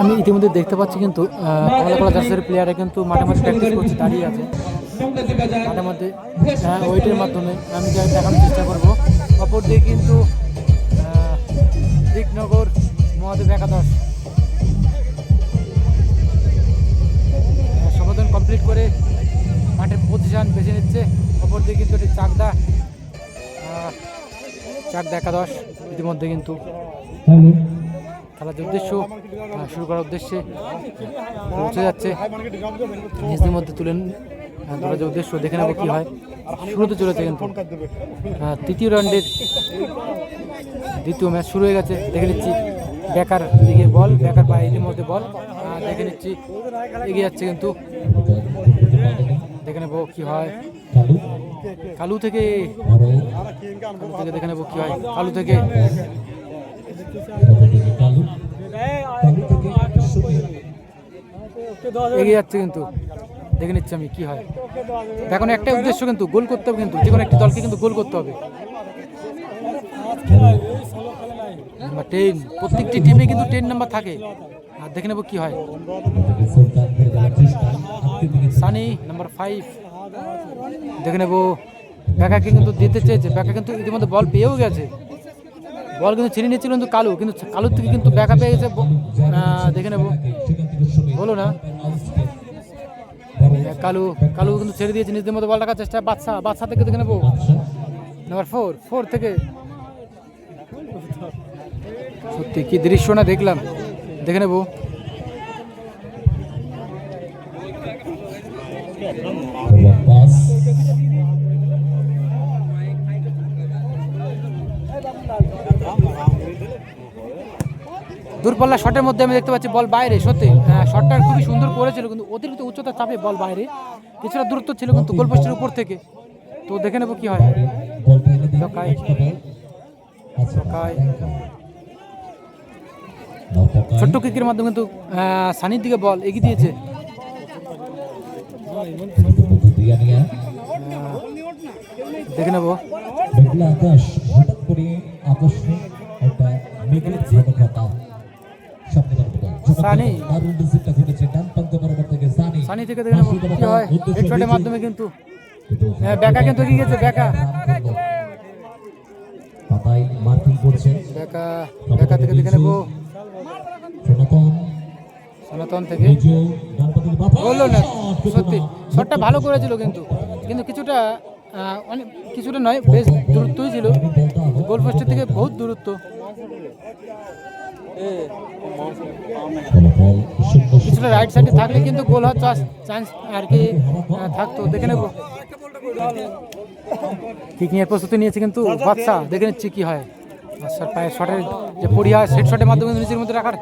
আমি ইতিমধ্যে দেখতে পাচ্ছি কিন্তু কমলা কলা প্লেয়াররা কিন্তু মাঠে মাঠে প্র্যাকটিস করছে, দাঁড়িয়ে আছে। মাঠের মধ্যে ওয়েটের মাধ্যমে আমি দেখানোর চেষ্টা করব। অপর দিকে কিন্তু দিকনগর মহাদেব একাদশ। সমাধান কমপ্লিট করে মাঠের পজিশন বেছে নিচ্ছে। অপর দিকে কিন্তু এটি চাকদা চাকদা একাদশ। ইতিমধ্যে কিন্তু খেলার উদ্দেশ্য শুরু করার উদ্দেশ্যে পৌঁছে যাচ্ছে। নিজেদের মধ্যে তুলে ধরার যে উদ্দেশ্য, দেখে নেব কী হয়। শুরুতে চলেছে কিন্তু। তৃতীয় রাউন্ডের দ্বিতীয় ম্যাচ শুরু হয়ে গেছে। দেখে নিচ্ছি ব্যাকার দিকে বল, বেকার বা এর মধ্যে বল। দেখে নিচ্ছি এগিয়ে যাচ্ছে কিন্তু। দেখে নেব কী হয়। কালু থেকে কালু থেকে দেখে নেব কী হয়। কালু থেকে এগিয়ে যাচ্ছে কিন্তু। দেখে নিচ্ছি আমি কি হয়। এখন একটাই উদ্দেশ্য কিন্তু, গোল করতে হবে কিন্তু, যে কোনো একটি দলকে কিন্তু গোল করতে হবে। নাম্বার টেন প্রত্যেকটি টিমে কিন্তু টেন নাম্বার থাকে। আর দেখে নেব কি হয়। সানি নাম্বার ফাইভ দেখে নেব, ব্যাকাকে কিন্তু দিতে চেয়েছে। ব্যাকা কিন্তু ইতিমধ্যে বল পেয়েও গেছে। বল কিন্তু ছিনিয়ে নিচ্ছিল কিন্তু কালু, কিন্তু কালুর থেকে কিন্তু ব্যাকা পেয়ে গেছে। দেখে নেব। বলো না। কালু কালু কিন্তু ছেড়ে দিয়েছে, নিজেদের মতো বল রাখার চেষ্টা বাচ্চা বাচ্চা থেকে দেখে নেব। নাম্বার ফোর ফোর থেকে। সত্যি, কি দৃশ্য না দেখলাম। দেখে নেব। দূরপাল্লা শটের মধ্যে আমি দেখতে পাচ্ছি বল বাইরে সত্যি। হ্যাঁ, শটটা খুবই সুন্দর করেছিল কিন্তু অতিরিক্ত উচ্চতা চাপে বল বাইরে। কিছুটা দূরত্ব ছিল কিন্তু গোলপোস্টের উপর থেকে। তো দেখে নেব কি হয়। ছোট্ট কিকের মাধ্যমে কিন্তু সানির দিকে বল এগিয়ে দিয়েছে। দেখে নেব। আকাশ হঠাৎ করে আকাশে একটা মেঘের সামনে সানি। দারুণ রিসিভটা ঘটেছে। ডান প্রান্ত বরাবর থেকে সানি। সানি থেকে দেখে কি হয়? হেডশটের মাধ্যমে কিন্তু। হ্যাঁ, বেকা কিন্তু এগিয়ে গেছে, মার্কিং করছে। থেকে দেখে নেব। সনাতন। সনাতন থেকে। বলল না। সত্যি। শটটা ভালো করেছিল কিন্তু। কিন্তু কিছুটা অনেক কিছুটা নয় বেশ দূরত্বই ছিল। গোল পোস্টের থেকে বহুত দূরত্ব। কিছুটা রাইট সাইডে থাকলে কিন্তু গোল হওয়ার চান্স আর কি থাকতো। দেখে নেব। কিকিং এর প্রস্তুতি নিয়েছে কিন্তু বাচ্চা দেখে নিচ্ছি কি হয়। বাচ্চার পায়ে শটের যে পড়িয়া সেট শটের মাধ্যমে নিজের মধ্যে রাখার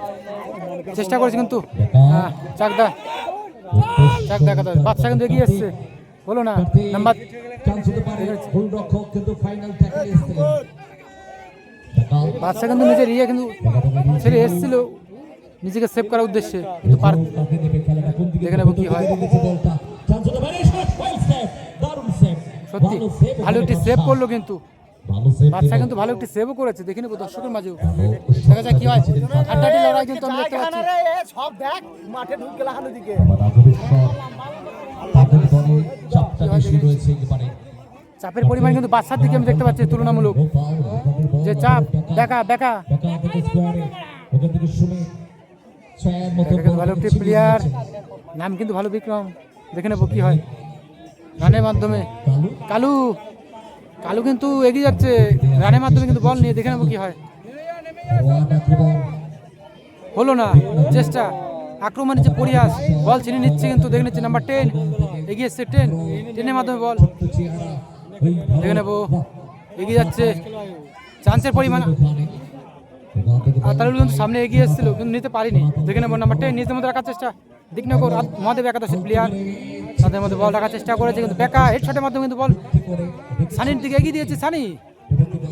চেষ্টা করেছে কিন্তু চাকদা। চাকদা কাদা বাচ্চা কিন্তু এগিয়ে এসছে। বলো না নাম্বার কিন্তু ফাইনাল বাচ্চা কিন্তু নিজের ইয়ে কিন্তু ছেড়ে এসেছিল নিজেকে সেভ করার উদ্দেশ্যে। কিন্তু পার দেখে নেব কি হয়। সত্যি ভালো একটি সেভ করল কিন্তু। বাচ্চা কিন্তু ভালো একটি সেভও করেছে দেখে নেব দর্শকের মাঝেও। দেখা যাক কি হয়। হাড্ডাহাড্ডি লড়াই কিন্তু আমি দেখতে পাচ্ছি। সব দেখ মাঠে ঢুকে গেল হানো দিকে। চাপের পরিমাণ কিন্তু বাচ্চার দিকে আমি দেখতে পাচ্ছি তুলনামূলক। যে চাপ দেখা কিন্তু ভালো একটি প্লেয়ার নাম কিন্তু ভালো বিক্রম। দেখে নেব কি হয়। রানের মাধ্যমে। কালু। কালু কিন্তু এগিয়ে যাচ্ছে। রানের মাধ্যমে কিন্তু বল নিয়ে দেখে নেব কি হয়। হলো না। চেষ্টা। আক্রমণের যে পরিহাস, বল ছিনে নিচ্ছে কিন্তু দেখে নিচ্ছে নাম্বার টেন। এগিয়ে এসছে টেন। টেনের মাধ্যমে বল। দেখে নেব এগিয়ে যাচ্ছে। চান্সের পরিমাণ আতারুল কিন্তু সামনে এগিয়ে এসেছিল কিন্তু নিতে পারিনি। দেখে নেব নাম্বার টেন নিজের মধ্যে রাখার চেষ্টা। দিকনগর আত- মহাদেব একাদশের প্লেয়ার তাদের মধ্যে বল রাখার চেষ্টা করেছে কিন্তু বেকা হেডশটের মাধ্যমে কিন্তু বল সানির দিকে এগিয়ে দিয়েছে সানি।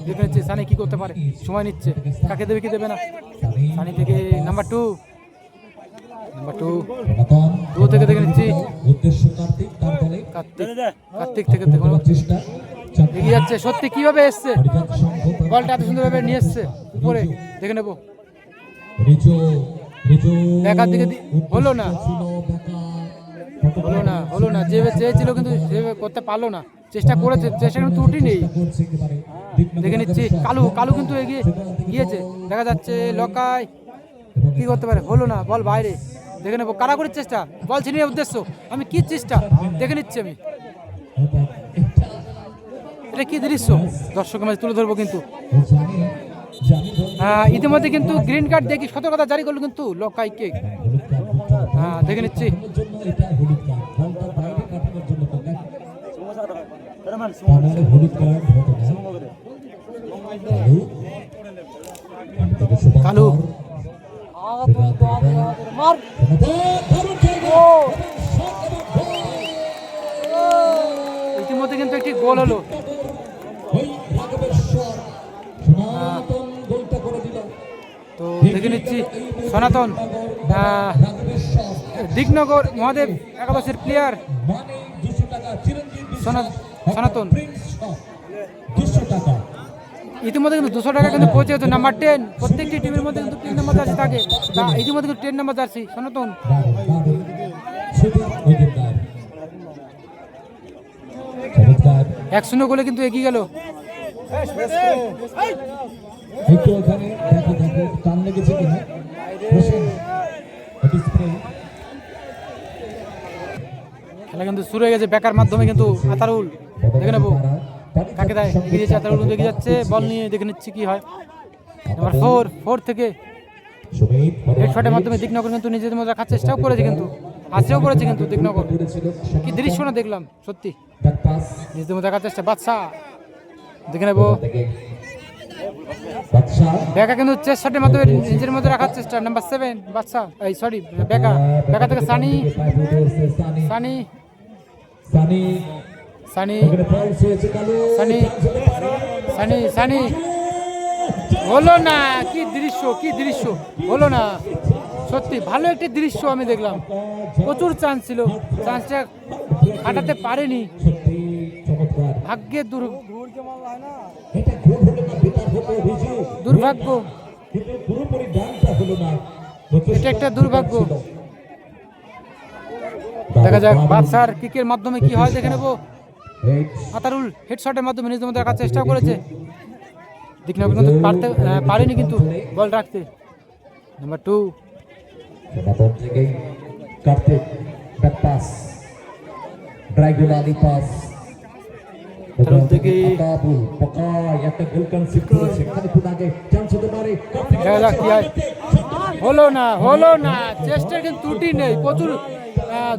দেখে নিচ্ছে সানি কি করতে পারে। সময় নিচ্ছে। কাকে দেবে কি দেবে না? সানি থেকে নাম্বার টু নাম্বার টু দু থেকে দেখে নিচ্ছি। কার্তিক। কার্তিক থেকে এগিয়ে যাচ্ছে সত্যি কীভাবে এসছে? বলটা এত সুন্দরভাবে নিয়ে এসছে। উপরে দেখে নেব। রিজু দিকে হলো না। হলো না হলো না। যেভাবে চেয়েছিল কিন্তু সেভাবে করতে পারল না। চেষ্টা করেছে চেষ্টা কিন্তু ত্রুটি নেই। দেখে নিচ্ছি কালু কালু কিন্তু এগিয়ে গিয়েছে। দেখা যাচ্ছে লকায় কি করতে পারে? হলো না বল বাইরে। দেখে নেব। কারাকরির চেষ্টা? বল ছিনিয়ে উদ্দেশ্য। আমি কি চেষ্টা? দেখে নিচ্ছি আমি। এটা কি দৃশ্য? দর্শকের মাঝে তুলে ধরবো কিন্তু। হ্যাঁ ইতিমধ্যে কিন্তু গ্রিন কার্ড দেখি সতর্কতা জারি করল কিন্তু লকাইকে হলুদ কার্ড হ্যাঁ দেখে নিচ্ছি। কালু। ইতিমধ্যে কিন্তু একটি গোল হলো। তো দেখে নিচ্ছি সনাতন দিকনগর মহাদেব একাদশের প্লেয়ার মানে সনাতন। দুশো টাকা। ইতিমধ্যে কিন্তু দুশো টাকা কিন্তু পৌঁছে গেছে। নাম্বার টেন প্রত্যেকটি টিমের মধ্যে কিন্তু তিন নাম্বার জার্সি থাকে। তা ইতিমধ্যে কিন্তু টেন নম্বর জার্সি সনাতন। এক শূন্য গোলে কিন্তু এগিয়ে গেল। তো ওখানে দেখো দেখো টান লেগেছে কিনা? খেলা কিন্তু শুরু হয়ে গেছে বেকার মাধ্যমে কিন্তু আতারুল দেখে নেব। কাকে দেয় এগিয়ে যাচ্ছে আতারুল এগিয়ে যাচ্ছে বল নিয়ে দেখে নিচ্ছি কি হয়। নাম্বার ফোর ফোর থেকে হেড শটের মাধ্যমে দিকনগর কিন্তু নিজেদের মধ্যে রাখার চেষ্টাও করেছে কিন্তু হাসিও করেছে কিন্তু দিকনগর। কি দৃশ্য না দেখলাম সত্যি। নিজেদের মধ্যে রাখার চেষ্টা বাদশা দেখে নেব। বেকা কিন্তু চেস্ট শটের মাধ্যমে নিজের মধ্যে রাখার চেষ্টা নাম্বার সেভেন বাদশা এই সরি বেকা বেকা থেকে সানি। সানি। সানি। সানি। সানি। সানি সানি। হলো না কি দৃশ্য কি দৃশ্য। হলো না। সত্যি ভালো একটি দৃশ্য আমি দেখলাম। প্রচুর চান্স ছিল। চান্সটা কাটাতে পারেনি। ভাগ্যের দুর দুর্ভাগ্য। এটা একটা দুর্ভাগ্য। দেখা যাক বাদশার কিকের মাধ্যমে কি হয় দেখে নেব। আতারুল হেডশটের মাধ্যমে নিজের মধ্যে রাখার চেষ্টা করেছে। দিকনগর কিন্তু পারতে পারেনি কিন্তু বল রাখতে। Number two Kartik back pass pass দেখা হলো না হলো না। চেষ্টার কিন্তু ত্রুটি নেই। প্রচুর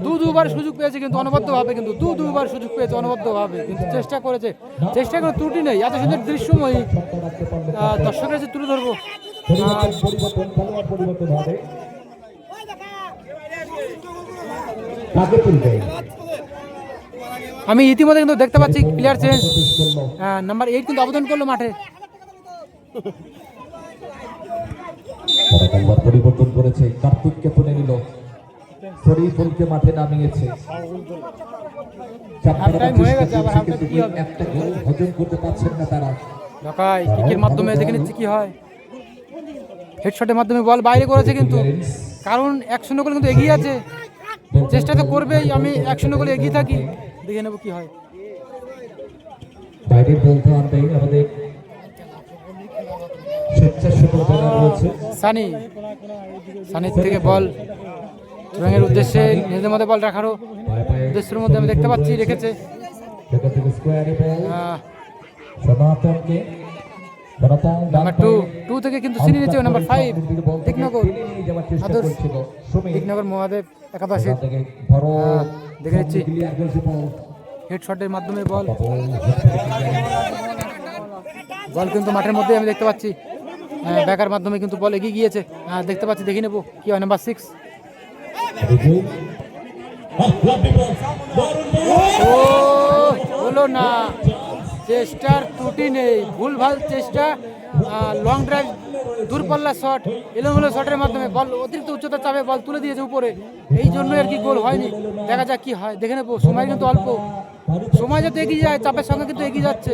দু দুবার সুযোগ পেয়েছে কিন্তু অনবদ্যভাবে কিন্তু দু দুবার সুযোগ পেয়েছে অনবদ্যভাবে কিন্তু চেষ্টা করেছে। চেষ্টা করে ত্রুটি নেই এত সুন্দর দৃশ্যময়ী দর্শকের কাছে তুলে ধরবো। আমি ইতিমধ্যে কিন্তু দেখতে পাচ্ছি প্লেয়ার চেঞ্জ নাম্বার এইট কিন্তু আবেদন করল মাঠে। পরিবর্তন করেছে কার্তিককে তুলে নিল। শরীফুলকে মাঠে নামিয়েছে? একটা গোল হজম করতে পারছেন না তারা। ঢাকায় কিকের মাধ্যমে দেখে নিচ্ছি কি হয়। হেডশটের মাধ্যমে বল বাইরে করেছে কিন্তু। কারণ এক শূন্য গোলে কিন্তু এগিয়ে আছে। চেষ্টা তো করবেই আমি এক শূন্য গোলে এগিয়ে থাকি। দেখে নেব কি হয়। বাইরে বলতে আনবে আমাদের স্বেচ্ছাসেবক যারা রয়েছে। সানি সানির থেকে বল চুরাঙের উদ্দেশ্যে নিজেদের মধ্যে বল রাখারও উদ্দেশ্যের মধ্যে আমি দেখতে পাচ্ছি, রেখেছে। নাম্বার টু টু থেকে কিন্তু চিনি নাম্বার ফাইভ মহাদেব দেখে নিচ্ছি। হেডশটের মাধ্যমে বল। বল কিন্তু মাঠের মধ্যে আমি দেখতে পাচ্ছি। ব্যাকার মাধ্যমে কিন্তু বল এগিয়ে গিয়েছে। দেখতে পাচ্ছি, দেখে নেব কি হয় নাম্বার সিক্স হলো না। চেষ্টার ত্রুটি নেই। ভুলভাল চেষ্টা লং ড্রাইভ দূরপাল্লা শট এলোমেলো শটের মাধ্যমে বল অতিরিক্ত উচ্চতা চাপে বল তুলে দিয়েছে উপরে। এই জন্যই আর কি গোল হয়নি। দেখা যাক কি হয়। দেখে নেব। সময় কিন্তু অল্প। সময় যত এগিয়ে যায় চাপের সঙ্গে কিন্তু এগিয়ে যাচ্ছে।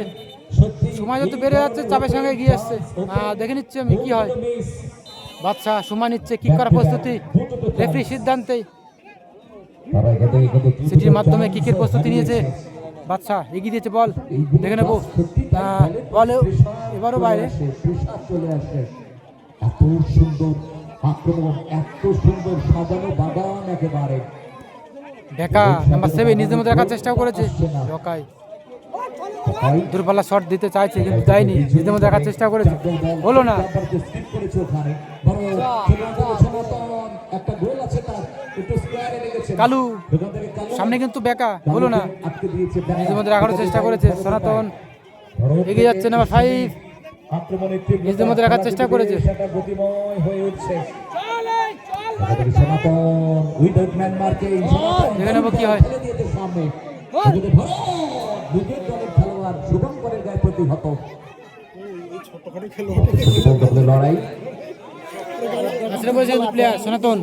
সময় যত বেড়ে যাচ্ছে চাপের সঙ্গে এগিয়ে আহ, দেখে নিচ্ছি আমি কি হয়। বাচ্চা সময় নিচ্ছে কিক করার প্রস্তুতি? রেফারি সিদ্ধান্তে সিটির মাধ্যমে কিকের প্রস্তুতি নিয়েছে। বাচ্চা এগিয়ে দিয়েছে বল দেখে নেব। বল এবারও বাইরে। এত সুন্দর আক্রমণ এত সুন্দর সাজানো বাগান একেবারে। ঢেকা নাম্বার সেভেন নিজের মধ্যে রাখার চেষ্টাও করেছে। তাই দূরপাল্লা শট দিতে চাইছে কিন্তু দেয়নি নিজের মধ্যে রাখার চেষ্টা করেছে। হলো না। কালু সামনে কিন্তু বেকা হলো না। নিজের মধ্যে রাখার চেষ্টা করেছে সনাতন। এগিয়ে যাচ্ছে নাম্বার ফাইভ তীব্রতা মধ্যে রাখার চেষ্টা করেছে। হয়ে দেখে নেব কি হয়। নিজের দলের খেলোয়াড় শুভঙ্করের গায়ে প্রতিহত। লড়াই। প্লেয়ার সনাতন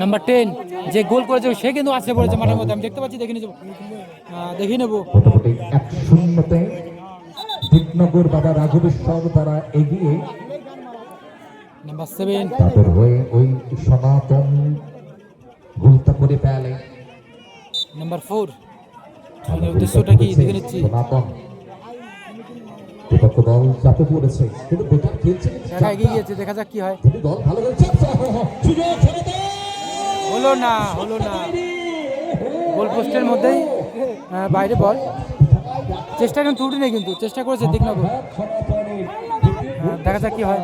নাম্বার টেন যে গোল করেছে সে কিন্তু আসলে পড়েছে মাঠের মধ্যে। আমি দেখতে পাচ্ছি দেখে নেব। দেখে নেব। মোটামুটি এক শূন্যতে দীপনগর বাবা রাঘবেশ্বর তারা এগিয়ে নাম্বার সেভেন তাদের হয়ে ওই সনাতন গোলটা করে ফেলে। নাম্বার ফোর উদ্দেশ্যটা কি দেখে নিচ্ছি? সনাতন বিপক্ষ দল চাপে পড়েছে কিন্তু বেকার খেলছে। দেখা এগিয়ে গিয়েছে দেখা যাক কি হয়। দল ভালো খেলছে। হলো না হলো না। গোল পোস্টের মধ্যেই বাইরে বল। চেষ্টা কিন্তু ত্রুটি নেই কিন্তু চেষ্টা করেছে দেখা যাক কি হয়।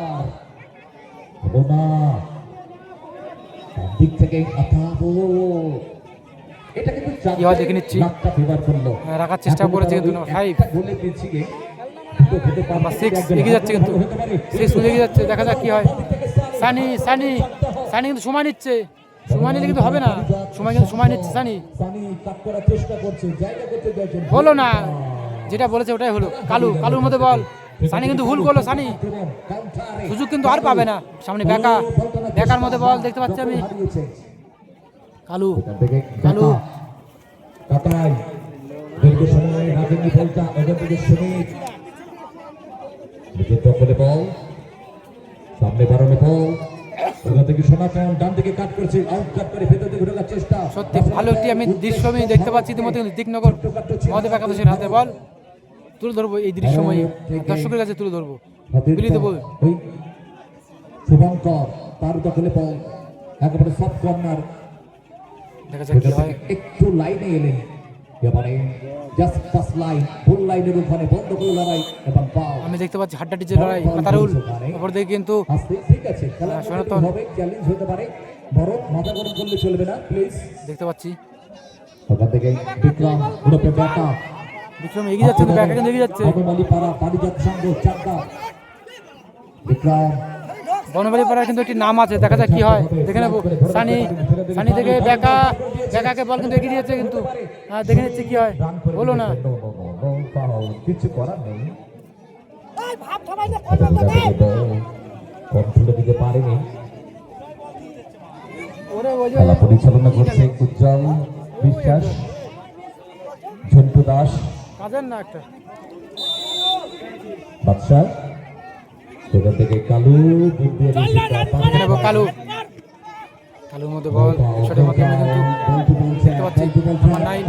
দিক থেকে হয় দেখে নিচ্ছি। হ্যাঁ, রাখার চেষ্টা করেছে কিন্তু নাম্বার সিক্স এগিয়ে যাচ্ছে কিন্তু। সিক্স এগিয়ে যাচ্ছে দেখা যাক কি হয়। সানি সানি সানি কিন্তু সময় নিচ্ছে। সময় নিলে কিন্তু হবে না। সময় কিন্তু সময় নিচ্ছে সানি। হলো না। যেটা বলেছে ওটাই হলো। কালু কালুর মধ্যে বল। সানি কিন্তু ভুল করল সানি। সুযোগ কিন্তু আর পাবে না। সামনে বেকা বেকার মধ্যে বল দেখতে পাচ্ছি আমি। কালু কালু। কাটাই দীর্ঘ সময় রাখেননি বলটা এখান থেকে সুমিত নিজের দখলে বল। সামনে বাড়ানো বল। ওখান থেকে সনাতন ডান দিকে কাট করছে আউট কাট করে ভেতর দিকে ঢোকার চেষ্টা। সত্যি ভালো একটি আমি দৃশ্য আমি দেখতে পাচ্ছি ইতিমধ্যে দিকনগর মহাদেব একাদশের হাতে বল। তুলে ধরবো এই দৃশ্যময়ী দর্শকের কাছে তুলে ধরবো। হাতের বিলি। শুভঙ্কর তার দখলে বল। একেবারে সব কর্নার দেখা যাক কি হয়। একটু লাইনে এলেন এবারে জাস্ট ফার্স্ট লাইন ফুল লাইনের ওখানে বন্ধ করে লড়াই এবং পাও আমি দেখতে পাচ্ছি হাড্ডাটি যে লড়াই পাতারুল অপর দিকে কিন্তু ঠিক আছে খেলা হ্যাঁ। হবে চ্যালেঞ্জ হতে পারে বড় মাথা গরম করলে চলবে না প্লিজ দেখতে পাচ্ছি। ওখান থেকে বিক্রম গ্রুপে ব্যাটা। বিক্রম এগিয়ে যাচ্ছে ব্যাকা কিন্তু এগিয়ে যাচ্ছে। পাড়া পারিজাত সংঘ বিক্রম বনবাড়ি পাড়ার কিন্তু একটি নাম আছে দেখা যাক কি হয়। দেখে নেব। সানি সানি থেকে বেকা বেকাকে বল কিন্তু এগিয়ে দিয়েছে কিন্তু হ্যাঁ দেখে নিচ্ছি কি হয়। বলো না। কিছু করার নেই দিতে পারেনি খেলা পরিচালনা করছে উজ্জ্বল বিশ্বাস ঝন্টু দাস। কাজের না একটা। বাদশাহ। সেখান থেকে কালু কালু কালুর মধ্যে বল শটের মাধ্যমে কিন্তু দেখতে পাচ্ছি। Number nine.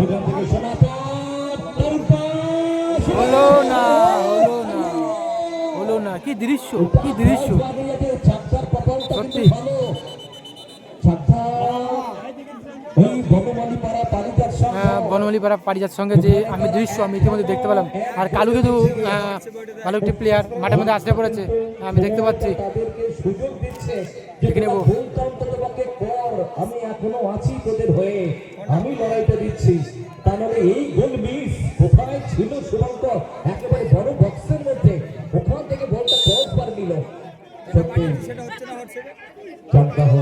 হলো না হলো না হলো না কি দৃশ্য কি দৃশ্য সত্যি। ভালো। চাকদা, বনমালী পাড়া পারিজাত সঙ্গে যে আমি দৃশ্য আমি ইতিমধ্যে দেখতে পেলাম আর কালু কিন্তু ভালো একটি প্লেয়ার মাঠের মধ্যে আসতে পড়েছে আমি দেখতে পাচ্ছি দেখে নেব। আমি এখনও আছি তোদের হয়ে আমি লড়াইটা দিচ্ছি এই গোল মিস কোথায় ছিল শুভঙ্কর একেবারে বড় বক্সের মধ্যে ওখান থেকে বলটা বার নিল সত্যি চাকদাহ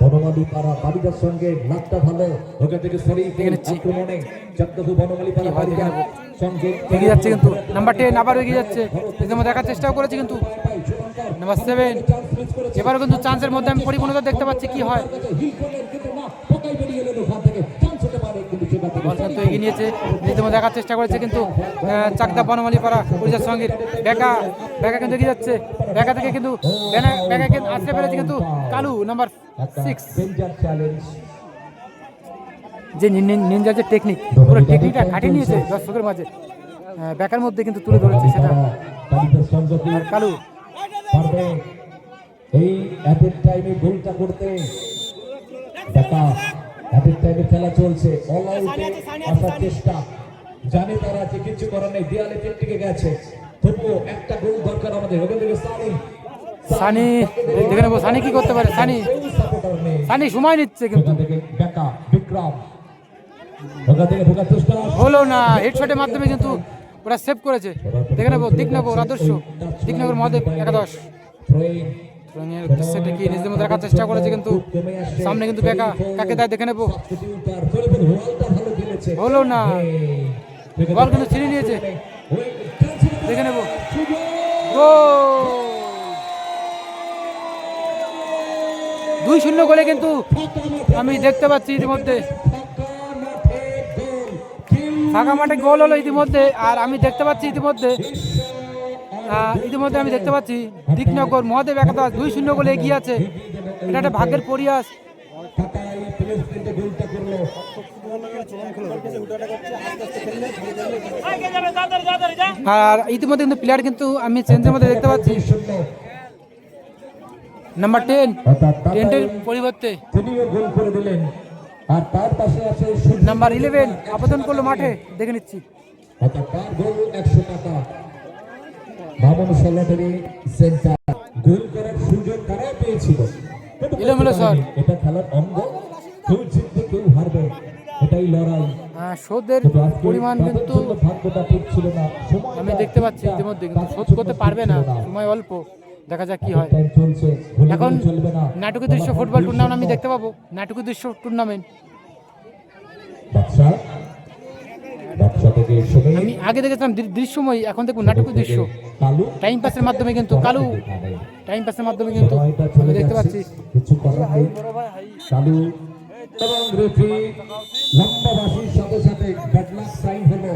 বনমালী পাড়া বাড়িদার সঙ্গে লাভটা ভালো। ওখান থেকে শরীফ আক্রমণে চাকদাহ বনমালী পাড়া কি দেখে বাড়িদার নেব। সঙ্গে এগিয়ে যাচ্ছে কিন্তু। নাম্বার টেন আবার এগিয়ে যাচ্ছে। ইতিমধ্যে দেখার চেষ্টাও করেছে কিন্তু। নাম্বার সেভেন এবারও কিন্তু চান্সের মধ্যে আমি পরিপূর্ণতা দেখতে পাচ্ছি কি হয় হিল করলেন কিন্তু না পোকাই বেরিয়ে এলেন ওখান থেকে চান্স হতে পারে কিন্তু সেখান থেকে বল এগিয়ে নিয়েছে নিজেদের দেখার চেষ্টা করেছে কিন্তু চাকদা বনমালী পাড়া পরিচার সঙ্গে বেকা বেকা কিন্তু এগিয়ে যাচ্ছে। বেকা থেকে কিন্তু বেকা কিন্তু আসতে পেরেছে কিন্তু কালু নাম্বার সিক্স যে নিনজার যে টেকনিক পুরো টেকনিকটা কাটিয়ে নিয়েছে দর্শকের মাঝে বেকার মধ্যে কিন্তু তুলে ধরেছে সেটা। কালু। এই অ্যাটের টাইমে গোলটা করতে দেখা অ্যাটের টাইমে খেলা চলছে। অল আউটে আসার চেষ্টা। জানে তারা যে কিছু করার নেই। দেয়ালে টিকে গেছে। তবুও একটা গোল দরকার আমাদের। ওখান থেকে সানি। সানি দেখে নেব সানি কি করতে পারে? সানি। সানি সময় নিচ্ছে কিন্তু। বেকা বিক্রম। হলো না। হেডশটের মাধ্যমে কিন্তু ওরা সেভ করেছে। দেখে নেব দিকনগর আদর্শ দিকনগর মহাদেব একাদশ। রঙের উদ্দেশ্যটা কি নিজেদের মধ্যে রাখার চেষ্টা করেছে কিন্তু সামনে কিন্তু বেকা কাকে দেয় দেখে নেব? হলো না। বল কিন্তু ছিনিয়ে নিয়েছে। দেখে নেব। গোল! দুই শূন্য গোলে কিন্তু আমি দেখতে পাচ্ছি ইতিমধ্যে। ফাঁকা মাঠে গোল হলো ইতিমধ্যে, আর আমি দেখতে পাচ্ছি ইতিমধ্যে ইতিমধ্যে আমি দেখতে পাচ্ছি দিকনগর মহাদেব একাদশ দুই শূন্য গোলে এগিয়ে আছে। এটা একটা ভাগ্যের পরিয়াস আর ইতিমধ্যে কিন্তু প্লেয়ার কিন্তু আমি চেঞ্জের মধ্যে দেখতে পাচ্ছি। নাম্বার টেন টেন্টের পরিবর্তে। আর তার পাশে আছে নাম্বার ইলেভেন আবেদন করল মাঠে, দেখে নিচ্ছি। টাকা সল্লাটারি সেন্টার। গোল করার সুযোগ তারাই পেয়েছিল। এটা খেলার অঙ্গ। কেউ জিতবে কেউ হারবে। এটাই লড়াই। আহ, শোধের পরিমাণ কিন্তু আমি দেখতে পাচ্ছি ইতিমধ্যে কিন্তু শোধ করতে পারবে না। সময় অল্প। দেখা যাক কি হয়। এখন গেলে চলবে না। নাটকের দৃশ্য ফুটবল টুর্নামেন্ট আমি দেখতে পাবো। নাটকের দৃশ্য টুর্নামেন্ট আমি আগে দেখেছিলাম দৃশ্যময় এখন দেখুন নাটকের দৃশ্য। টাইম পাসের মাধ্যমে কিন্তু কালু টাইম পাসের মাধ্যমে কিন্তু দেখতে পাচ্ছি। এবং রেফি সাথে সাথে হলো।